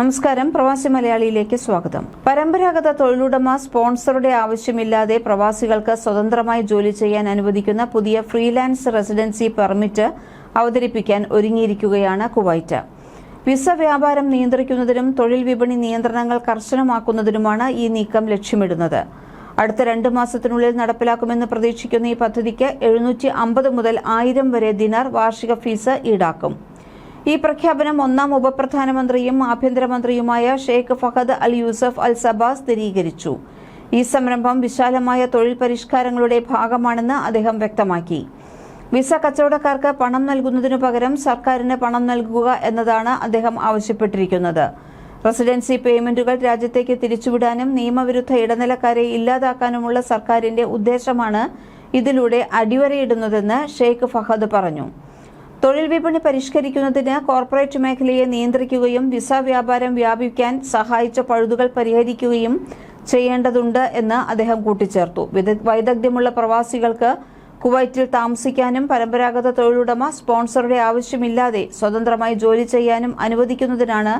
നമസ്കാരം. പ്രവാസി മലയാളിയിലേക്ക് സ്വാഗതം. പരമ്പരാഗത തൊഴിലുടമ സ്പോൺസറുടെ ആവശ്യമില്ലാതെ പ്രവാസികൾക്ക് സ്വതന്ത്രമായി ജോലി ചെയ്യാൻ അനുവദിക്കുന്ന പുതിയ ഫ്രീലാൻസ് റെസിഡൻസി പെർമിറ്റ് അവതരിപ്പിക്കാൻ ഒരുങ്ങിയിരിക്കുകയാണ് കുവൈറ്റ്. വിസ വ്യാപാരം നിയന്ത്രിക്കുന്നതിനും തൊഴിൽ വിപണി നിയന്ത്രണങ്ങൾ കർശനമാക്കുന്നതിനുമാണ് ഈ നീക്കം ലക്ഷ്യമിടുന്നത്. അടുത്ത രണ്ട് മാസത്തിനുള്ളിൽ നടപ്പിലാക്കുമെന്ന് പ്രതീക്ഷിക്കുന്ന ഈ പദ്ധതിക്ക് എഴുന്നൂറ്റി അമ്പത് മുതൽ ആയിരം വരെ ദിനാർ വാർഷിക ഫീസ് ഈടാക്കും. ഈ പ്രഖ്യാപനം ഒന്നാം ഉപപ്രധാനമന്ത്രിയും ആഭ്യന്തരമന്ത്രിയുമായ ഷെയ്ഖ് ഫഹദ് അൽ യൂസഫ് അൽ സബ സ്ഥിരീകരിച്ചു. ഈ സംരംഭം വിശാലമായ തൊഴിൽ പരിഷ്കാരങ്ങളുടെ ഭാഗമാണെന്ന് അദ്ദേഹം വ്യക്തമാക്കി. വിസ കച്ചവടക്കാർക്ക് പണം നൽകുന്നതിനു പകരം സർക്കാരിന് പണം നൽകുക എന്നതാണ് അദ്ദേഹം ആവശ്യപ്പെട്ടിരിക്കുന്നത്. റെസിഡൻസി പേയ്മെന്റുകൾ രാജ്യത്തേക്ക് തിരിച്ചുവിടാനും നിയമവിരുദ്ധ ഇടനിലക്കാരെ ഇല്ലാതാക്കാനുമുള്ള സർക്കാരിന്റെ ഉദ്ദേശമാണ് ഇതിലൂടെ അടിവരയിടുന്നതെന്ന് ഷെയ്ഖ് ഫഹദ് പറഞ്ഞു. തൊഴിൽ വിപണി പരിഷ്കരിക്കുന്നതിന് കോർപ്പറേറ്റ് മേഖലയെ നിയന്ത്രിക്കുകയും വിസ വ്യാപാരം വ്യാപിക്കാൻ സഹായിച്ച പഴുതുകൾ പരിഹരിക്കുകയും ചെയ്യേണ്ടതുണ്ട് എന്ന് അദ്ദേഹം കൂട്ടിച്ചേർത്തു. വൈദഗ്ധ്യമുള്ള പ്രവാസികൾക്ക് കുവൈറ്റിൽ താമസിക്കാനും പരമ്പരാഗത തൊഴിലുടമ സ്പോൺസറുടെ ആവശ്യമില്ലാതെ സ്വതന്ത്രമായി ജോലി ചെയ്യാനും അനുവദിക്കുന്നതിനാണ്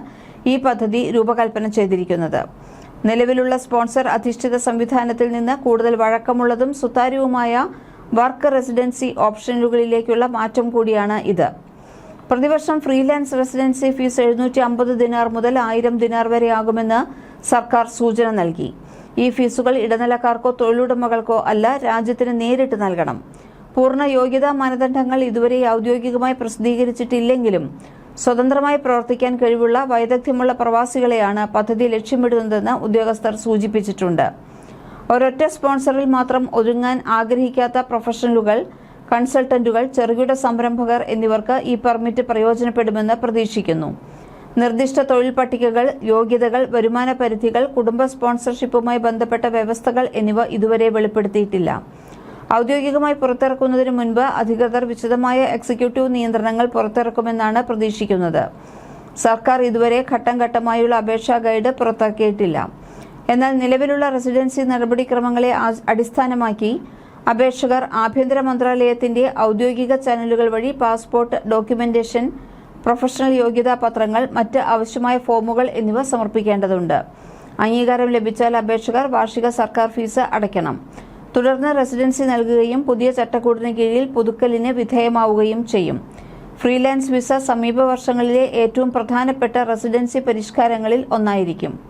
ഈ പദ്ധതി രൂപകൽപ്പന ചെയ്തിരിക്കുന്നത്. നിലവിലുള്ള സ്പോൺസർ അധിഷ്ഠിത സംവിധാനത്തിൽ നിന്ന് കൂടുതൽ വഴക്കമുള്ളതും സുതാര്യവുമായ വർക്ക് റെസിഡൻസി ഓപ്ഷനുകളിലേക്കുള്ള മാറ്റം കൂടിയാണ് ഇത്. പ്രതിവർഷം ഫ്രീലാൻസ് റെസിഡൻസി ഫീസ് എഴുന്നൂറ്റി അമ്പത് ദിനാർ മുതൽ ആയിരം ദിനാർ വരെ ആകുമെന്ന് സർക്കാർ സൂചന നൽകി. ഈ ഫീസുകൾ ഇടനിലക്കാർക്കോ തൊഴിലുടമകൾക്കോ അല്ല രാജ്യത്തിന് നേരിട്ട് നൽകണം. പൂർണ യോഗ്യതാ മാനദണ്ഡങ്ങൾ ഇതുവരെ ഔദ്യോഗികമായി പ്രസിദ്ധീകരിച്ചിട്ടില്ലെങ്കിലും സ്വതന്ത്രമായി പ്രവർത്തിക്കാൻ കഴിവുള്ള വൈദഗ്ധ്യമുള്ള പ്രവാസികളെയാണ് പദ്ധതി ലക്ഷ്യമിടുന്നതെന്ന് ഉദ്യോഗസ്ഥർ സൂചിപ്പിച്ചിട്ടുണ്ട്. ഒരൊറ്റ സ്പോൺസറിൽ മാത്രം ഒതുങ്ങാൻ ആഗ്രഹിക്കാത്ത പ്രൊഫഷണലുകൾ കൺസൾട്ടന്റുകൾ ചെറുകിട സംരംഭകർ എന്നിവർക്ക് ഈ പെർമിറ്റ് പ്രയോജനപ്പെടുമെന്ന് പ്രതീക്ഷിക്കുന്നു. നിർദ്ദിഷ്ട തൊഴിൽ പട്ടികകൾ യോഗ്യതകൾ വരുമാന പരിധികൾ കുടുംബ സ്പോൺസർഷിപ്പുമായി ബന്ധപ്പെട്ട വ്യവസ്ഥകൾ എന്നിവ ഇതുവരെ വെളിപ്പെടുത്തിയിട്ടില്ല. ഔദ്യോഗികമായി പുറത്തിറക്കുന്നതിന് മുൻപ് അധികൃതർ വിശദമായ എക്സിക്യൂട്ടീവ് നിയന്ത്രണങ്ങൾ പുറത്തിറക്കുമെന്നാണ് പ്രതീക്ഷിക്കുന്നത്. സർക്കാർ ഇതുവരെ ഘട്ടം ഘട്ടമായുള്ള അപേക്ഷാ ഗൈഡ് പുറത്തിറക്കിയിട്ടില്ല എന്നാൽ നിലവിലുള്ള റെസിഡൻസി നടപടിക്രമങ്ങളെ അടിസ്ഥാനമാക്കി അപേക്ഷകർ ആഭ്യന്തര മന്ത്രാലയത്തിന്റെ ഔദ്യോഗിക ചാനലുകൾ വഴി പാസ്പോർട്ട് ഡോക്യുമെന്റേഷൻ പ്രൊഫഷണൽ യോഗ്യതാ പത്രങ്ങൾ മറ്റ് ആവശ്യമായ ഫോമുകൾ എന്നിവ സമർപ്പിക്കേണ്ടതുണ്ട്. അംഗീകാരം ലഭിച്ചാൽ അപേക്ഷകർ വാർഷിക സർക്കാർ ഫീസ് അടയ്ക്കണം. തുടർന്ന് റെസിഡൻസി നൽകുകയും പുതിയ ചട്ടക്കൂടിന് കീഴിൽ പുതുക്കലിന് വിധേയമാവുകയും ചെയ്യും. ഫ്രീലാൻസ് വിസ സമീപ വർഷങ്ങളിലെ ഏറ്റവും പ്രധാനപ്പെട്ട റെസിഡൻസി പരിഷ്കാരങ്ങളിൽ ഒന്നായിരിക്കും.